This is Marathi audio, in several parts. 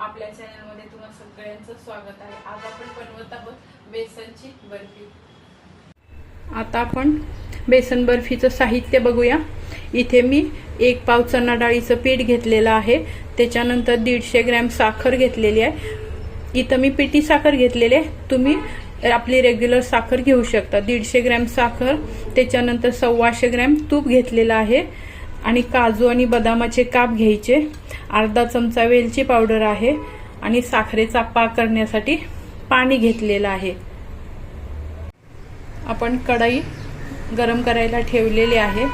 आपल्या चॅनलमध्ये तुम्हा सगळ्यांचं स्वागत आहे. आज आपण बनवत आहोत बेसनची बर्फी. आता आपण बेसन बर्फीचं साहित्य बघूया. इथे मी एक पाव चणा डाळीचं पीठ घेतलेलं आहे. त्याच्यानंतर दीडशे ग्रॅम साखर घेतलेली आहे. इथं मी पिटी साखर घेतलेली आहे. तुम्ही आपली रेग्युलर साखर घेऊ शकता. दीडशे ग्रॅम साखर त्याच्यानंतर सव्वाशे ग्रॅम तूप घेतलेलं आहे. आणि काजू आणि बदामाचे काप घ्यायचे. अर्धा चमचा वेलची पावडर आहे आणि साखरेचा पाक करण्यासाठी पाणी घेतलेलं आहे. आपण कढई गरम करायला ठेवलेली आहे.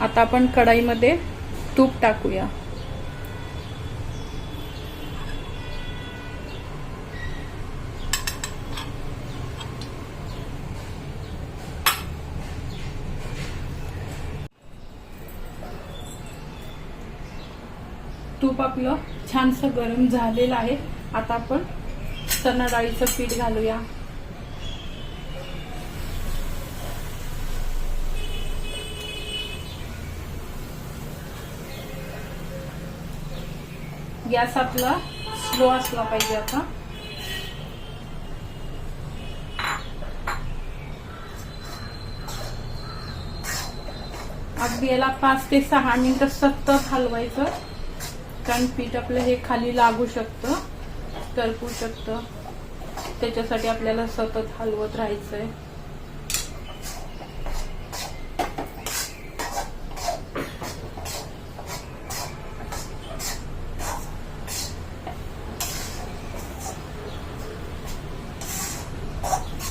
आता आपण कढईमध्ये तूप टाकूया. तूप आपलं छानसं गरम झालेलं आहे. आता आपण चणा डाळीचं पीठ घालूया. गॅस आपला स्लो असला पाहिजे आता. अगदी याला पाच ते सहा मिनिटं सतत हलवायचं. कारण पीठ आपलं हे खाली लागू शकतं टरकू शकतं. त्याच्यासाठी आपल्याला सतत हलवत राहायचंय.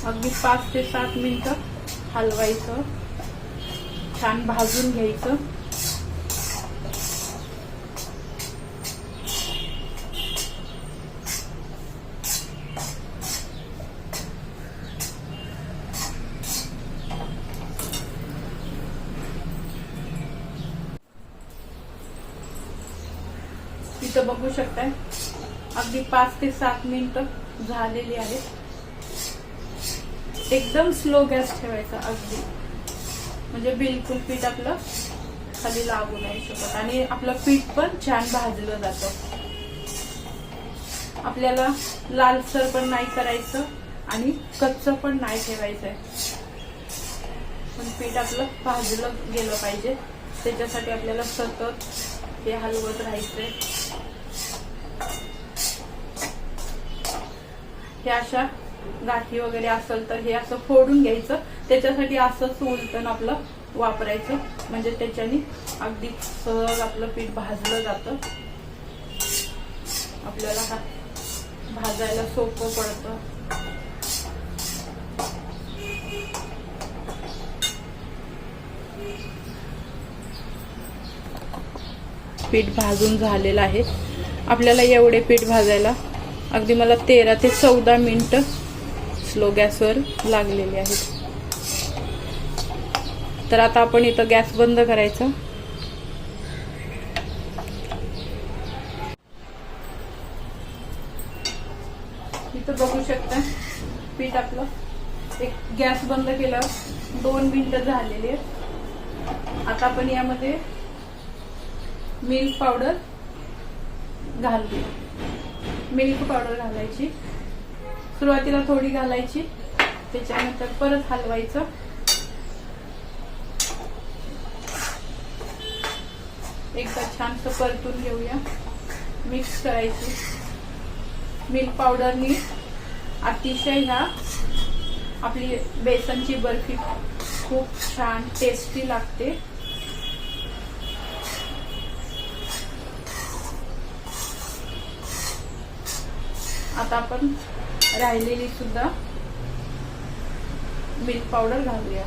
अगदी पाच ते सात मिनिटं हलवायचं. छान भाजून घ्यायचं इथं बघू शकताय अगदी पाच ते सात मिनिटं झालेली आहेत. एकदम स्लो गॅस ठेवायचा अगदी. म्हणजे बिलकुल पीठ आपलं खाली लागू नाही शकत. आणि आपलं पीठ पण छान भाजलं जातं. आपल्याला लालसर पण नाही करायचं आणि कच्च पण नाही ठेवायचंय. पण पीठ आपलं भाजलं गेलं पाहिजे. त्याच्यासाठी आपल्याला सतत हे हलवत राहायचंय. हे अशा गाठी वगैरे असेल तर हे असं फोडून घ्यायचं. त्याच्यासाठी असंच उलटण आपलं वापरायचं. म्हणजे त्याच्याने अगदी सहज आपलं पीठ भाजलं जातं. आपल्याला हा भाजायला सोपं पडतं. पीठ भाजून झालेलं आहे. आपल्याला एवढे पीठ भाजायला अगदी मला तेरा ते चौदा मिनटं स्लो गॅसवर लागलेले आहेत. तर आता आपण इथं गॅस बंद करायचा. इथं बघू शकता पीठ आपलं एक गॅस बंद केला दोन मिनिटं झालेली आहेत. आता आपण यामध्ये मिल्क पावडर घालूया. मिल्क पावडर घालायची. सुरुवातीला थोडी घालायची. त्याच्यानंतर परत हलवायचं. एकदा छानसं परतून घेऊया. मिक्स करायची. मिल्क पावडरनी अतिशय ह्या आपली बेसनची बर्फी खूप छान टेस्टी लागते. आता आपण राहिलेली सुद्धा मिल्क पावडर घालूया.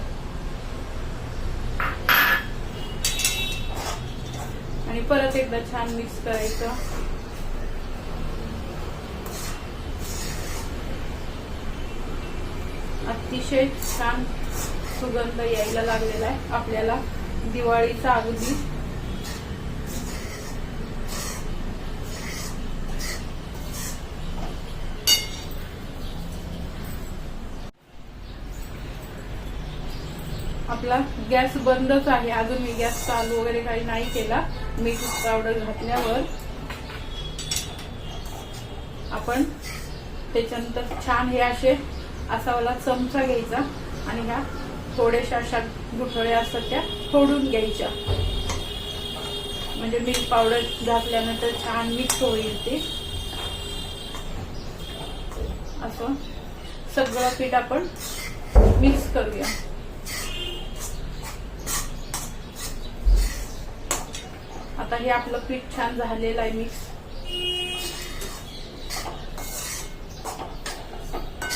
आणि परत एकदा छान मिक्स करायचं. अतिशय छान सुगंध यायला लागलेला आहे. आपल्याला दिवाळीचा अगदी आपला गॅस बंदच आहे. अजून मी गॅस चालू वगैरे काही नाही केला. मीठ पावडर घातल्यावर आपण त्याच्यानंतर छान हे असे असावाला चमचा घ्यायचा आणि ह्या थोड्याशा अशा गुठळ्या असतात त्या फोडून घ्यायच्या. म्हणजे मीठ पावडर घातल्यानंतर छान मिक्स होईल ते. असं सगळं पीठ आपण मिक्स करूया. आता हे आपलं पीठ छान झालेलं आहे मिक्स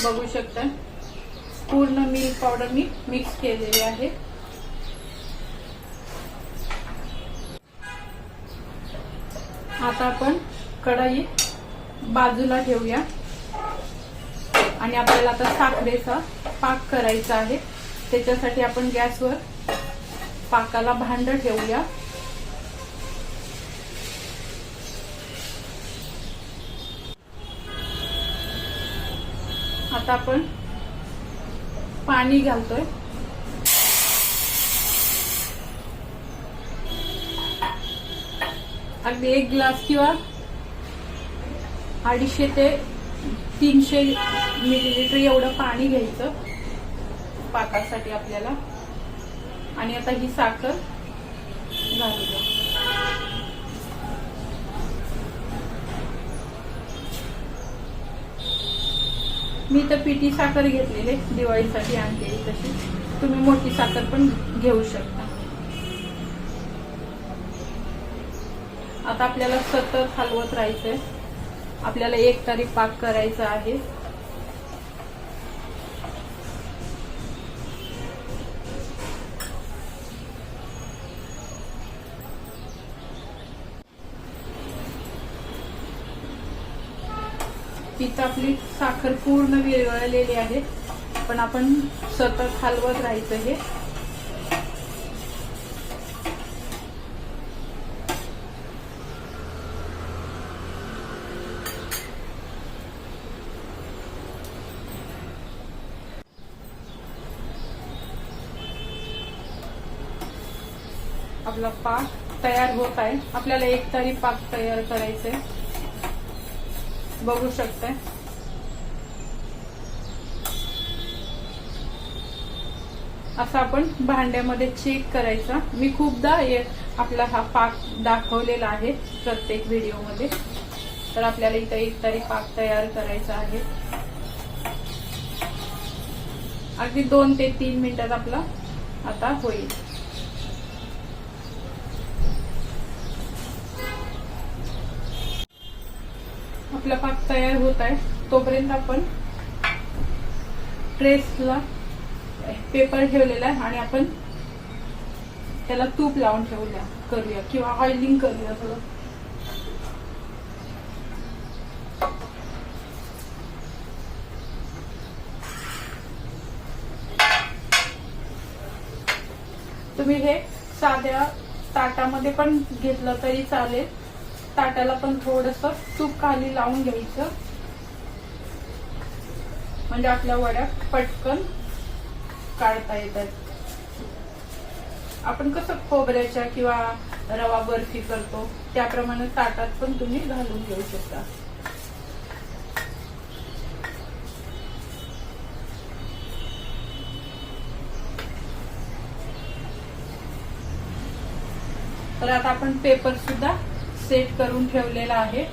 बघू शकता. पूर्ण मिल्क पावडर मी मिक्स केलेली आहे. आता आपण कढाई बाजूला ठेवूया. आणि आपल्याला आता साखरेचा पाक करायचा आहे. त्याच्यासाठी आपण गॅसवर पाकाला भांड ठेवूया. आता आपण पाणी घालतोय. अगदी एक ग्लास किंवा अडीचशे ते तीनशे मिलीलिटर एवढं पाणी घ्यायचं पाकासाठी आपल्याला. आणि आता ही साखर घालूया. मी तर पिठी साखर घेतलेले दिवाळीसाठी आणलेली तशी. तुम्ही मोठी साखर पण घेऊ शकता. आता आपल्याला सतत हलवत राहायचंय. आपल्याला एक तारीख पाक करायचा आहे. तिथं आपली साखर पूर्ण विरघळलेली आहे. पण आपण सतत हलवत राहायचं हे. आपला पाक तयार होत आहे. आपल्याला एक तारी पाक तयार करायचंय. बघू शकते. असं आपण भांड्यामध्ये चेक करायचा. मी खूपदा आपला हा पाक दाखवलेला आहे प्रत्येक व्हिडिओमध्ये तर आपल्याला इथं एक तरी पाक तयार करायचा आहे. अगदी दोन ते तीन मिनिटात आपला आता होईल. आपला पाक तयार होत आहे तोपर्यंत आपण ट्रेसला पेपर ठेवलेला आहे आणि आपण त्याला तूप लावून ठेवूया करूया किंवा ऑइलिंग करूया थोडं. तुम्ही हे साध्या ताटामध्ये पण घेतलं तरी चालेल. ताटाला पण थोडस तूप खाली लावून घ्यायचं. म्हणजे आपल्या वड्या पटकन काढता येतात. आपण कसं खोबऱ्याच्या किंवा रवा बर्फी करतो त्याप्रमाणे ताटात पण तुम्ही घालून घेऊ शकता. तर आता आपण पेपर सुद्धा सेट करून ठेवलेला आहे.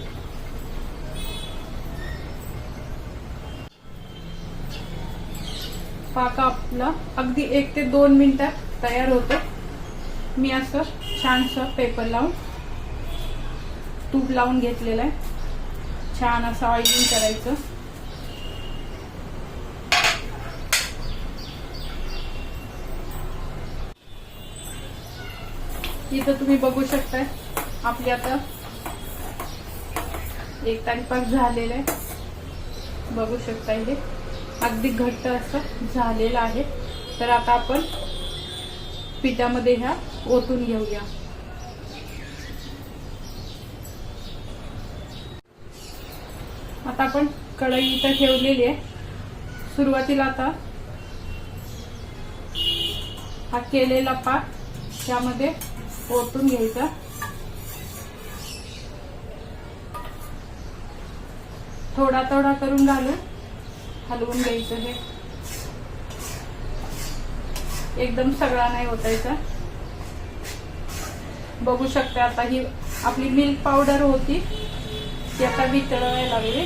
पाका आपला अगदी एक ते दोन मिनिटात तयार होतो. मी असं छानसं पेपर लावून तूप लावून घेतलेलं आहे. छान असं ऑइलिंग करायचं. इथं तुम्ही बघू शकताय. आपली आता एक तारीख झालेलं आहे. बघू शकता हे अगदी घट्ट असं झालेलं आहे. तर आता आपण पिठामध्ये ह्या ओतून घेऊया. आता आपण कढई इथं ठेवलेली आहे. सुरुवातीला आता हा केलेला पाक त्यामध्ये ओतून घ्यायचा. थोडा थोडा करून घालून हलवून घ्यायचं हे. एकदम सगळा नाही होतायचा बघू शकता आता ही आपली मिल्क पावडर होती. ती आता वितळवायला लागली.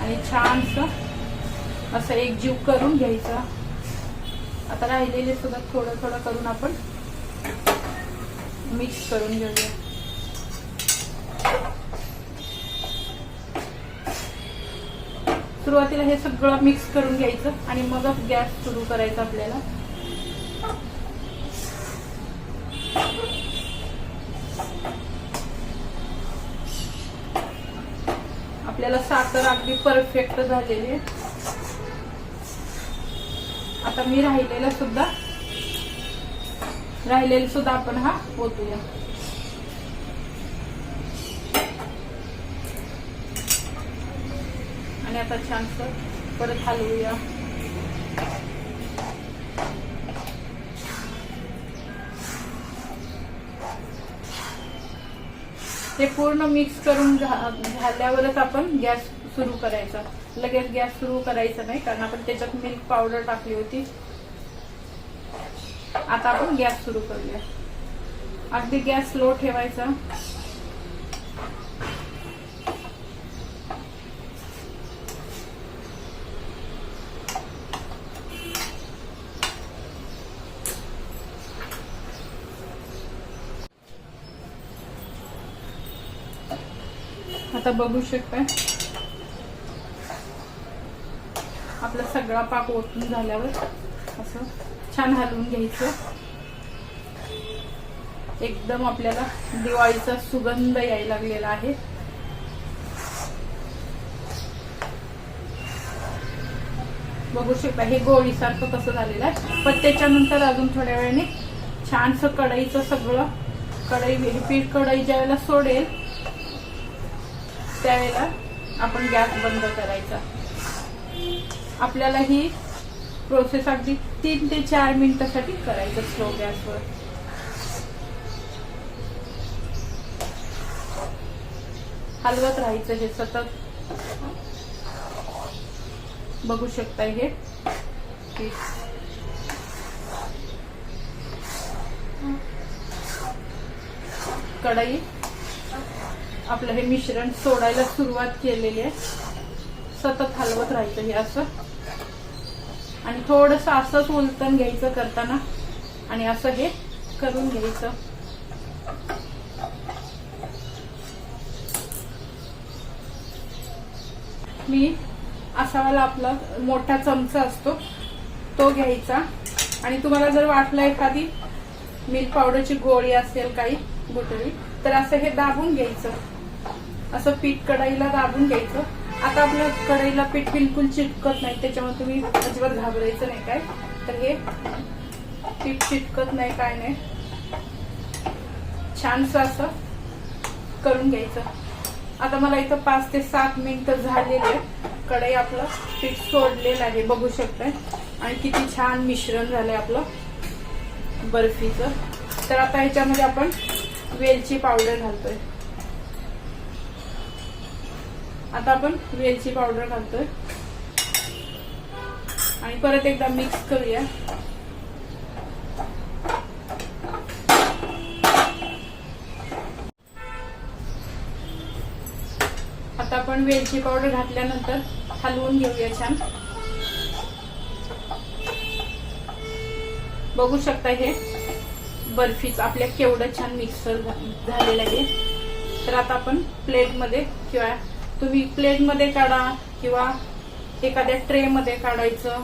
आणि छानस असं एकजीव करून घ्यायचा. आता राहिलेले सुद्धा थोडं थोडं करून आपण मिक्स करून घेऊया. सुरुवातीला हे सगळं मिक्स करून घ्यायचं आणि मगच गॅस सुरू करायचा आपल्याला. आपल्याला साखर अगदी परफेक्ट झालेली आहे. आता मी राहिलेला सुद्धा राहिलेला सुद्धा आपण हा ओतूया. आणि आता छान परत हलवूया. ते पूर्ण मिक्स करून झाल्यावरच आपण गॅस सुरू करायचा. लगेच गॅस सुरू करायचा नाही कारण आपण त्याच्यात मिल्क पावडर टाकली होती. आता आपण गॅस सुरू करूया. अगदी गॅस स्लो ठेवायचा. आता बघू शकताय. आपला सगळा पाक ओतून झाल्यावर असं छान हलवून घ्यायचं. एकदम आपल्याला दिवाळीचा सुगंध यायला लागलेला आहे. बघू शकता हे गोळीसारखं कसं झालेलं आहे. पण त्याच्यानंतर अजून थोड्या वेळाने छानसं कढईचं सगळं कढई हे पीठ कढई ज्या वेळेला सोडेल त्यावेळेला आपण गॅस बंद करायचा. आपल्याला ही प्रोसेस अगदी तीन ते चार मिनिटासाठी करायचं स्लो गॅसवर हलवत राहायचं हे सतत. बघू शकता हे. कढई आपलं हे मिश्रण सोडायला सुरुवात केलेली आहे. सतत हलवत राहायचं हे असं. आणि थोडस असंच उलटण घ्यायचं करताना आणि असं हे करून घ्यायचं. मी असा वाला आपला मोठा चमचा असतो. तो घ्यायचा. आणि तुम्हाला जर वाटलं एखादी मिल्क पावडरची गोळी असेल काही गुटळी तर असं हे दाबून घ्यायचं. असं पीठ कढईला दाबून घ्यायचं. आता आपल्या कढईला पीठ बिलकुल चिटकत नाही त्याच्यामुळे तुम्ही अजिबात घाबरायचं नाही काय. तर हे पीठ चिटकत नाही काय नाही. छानस असं करून घ्यायचं. आता मला इथं पाच ते सात मिनिटं झालेले कढई आपलं पीठ सोडलेलं आहे बघू शकताय. आणि किती छान मिश्रण झालंय आपलं. बर्फीचं. तर आता ह्याच्यामध्ये आपण वेलची पावडर घालतोय. आता आपण वेलची पावडर घालतोय. आणि परत एकदा मिक्स करूया. आता आपण वेलची पावडर घातल्यानंतर हलवून घेऊया छान. बघू शकता हे बर्फीच आपल्या केवढं छान मिक्सर झालेलं आहे. तर आता आपण प्लेटमध्ये किंवा तुम्ही प्लेटमध्ये काढा किंवा एखाद्या ट्रेमध्ये काढायचं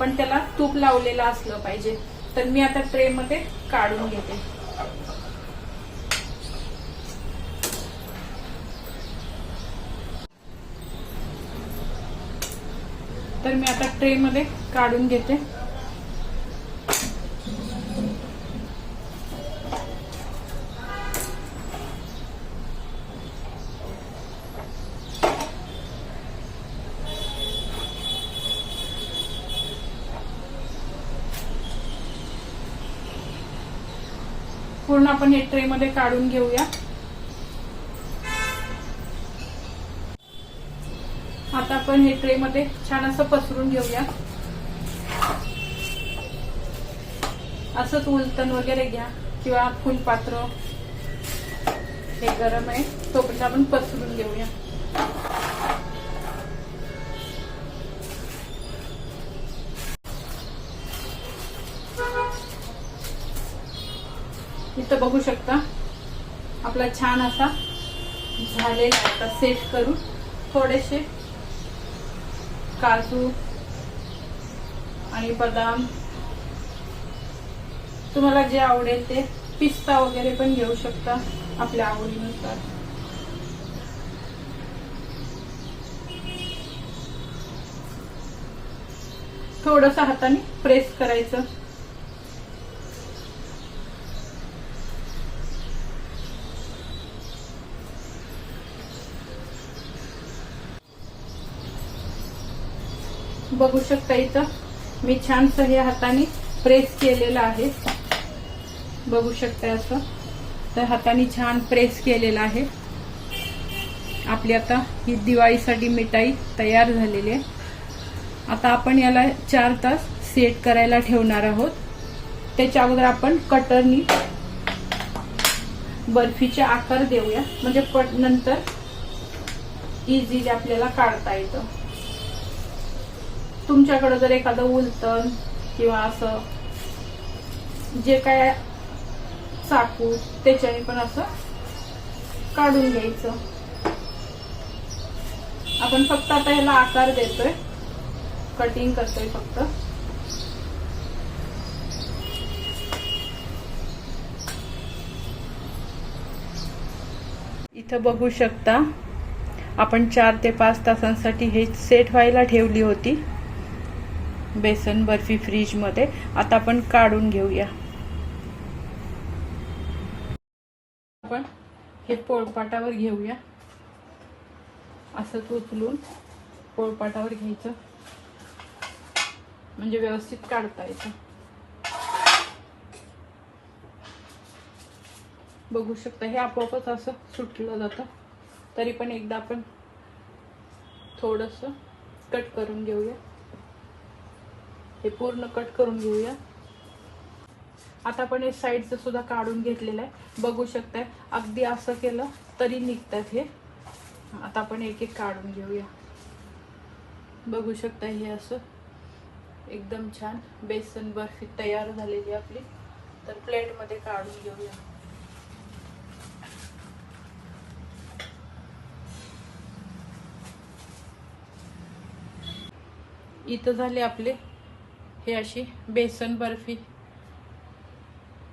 पण त्याला तूप लावलेलं असलं पाहिजे. तर मी आता ट्रेमध्ये काढून घेते. तर मी आता ट्रेमध्ये काढून घेते. पूर्ण आपण हे ट्रे मध्ये काढून घेऊया. आता आपण हे ट्रे मध्ये छान असं पसरून घेऊया. असंच उलटण वगैरे घ्या किंवा फुलपात्र हे गरम आहे तोपर्यंत आपण पसरून घेऊया. इथं बघू शकता. आपला छान असा झालेला आहे. आता सेट करून थोडेसे काजू आणि बदाम. तुम्हाला जे आवडेल ते पिस्ता वगैरे पण घेऊ शकता आपल्या आवडीनुसार. थोडस हाताने प्रेस करायचं. बघू शकता इथं. मी छानस हे हाताने प्रेस केलेलं आहे. बघू शकता असं. तर हाताने छान प्रेस केलेलं आहे. आपली आता ही दिवाळीसाठी मिठाई तयार झालेली आहे. आता आपण याला चार तास सेट करायला ठेवणार आहोत. त्याच्या अगोदर आपण कटरनी बर्फीचे आकार देऊया. म्हणजे नंतर इझिली आपल्याला काढता येतं. तुमच्याकडे जर एखादं उलटण किंवा असं जे काय चाकू त्याच्याने पण असं काढून घ्यायचं. आपण फक्त आता ह्याला आकार देतोय. कटिंग करतोय फक्त. इथं बघू शकता आपण चार ते पाच तासांसाठी हे सेट व्हायला ठेवली होती. बेसन बर्फी फ्रीजमध्ये. आता आपण काढून घेऊया. आपण हे पोळपाटावर घेऊया. असं उचलून पोळपाटावर घ्यायचं. म्हणजे व्यवस्थित काढता येतं. बघू शकता हे आपोआपच असं सुटलं जातं. तरी पण एकदा आपण थोडंसं कट करून घेऊया. हे पूर्ण कट करून घेऊया. आता आपण हे साईडचं सुद्धा काढून घेतलेलं आहे. बघू शकताय अगदी असं केलं तरी निघतात हे. आता आपण एक एक काढून घेऊया. बघू शकता हे असं. एकदम छान. बेसन बर्फी तयार झालेली आपली. तर प्लेटमध्ये काढून घेऊया. इथं झाले आपले हे अशी बेसन बर्फी.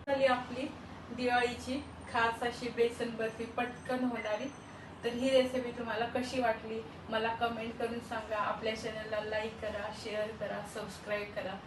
झाली आपली दिवाळीची खास अशी बेसन बर्फी. पटकन होणारी. तर ही रेसिपी तुम्हाला कशी वाटली? मला कमेंट करून सांगा. आपल्या चॅनलला लाईक करा शेअर करा सबस्क्राईब करा.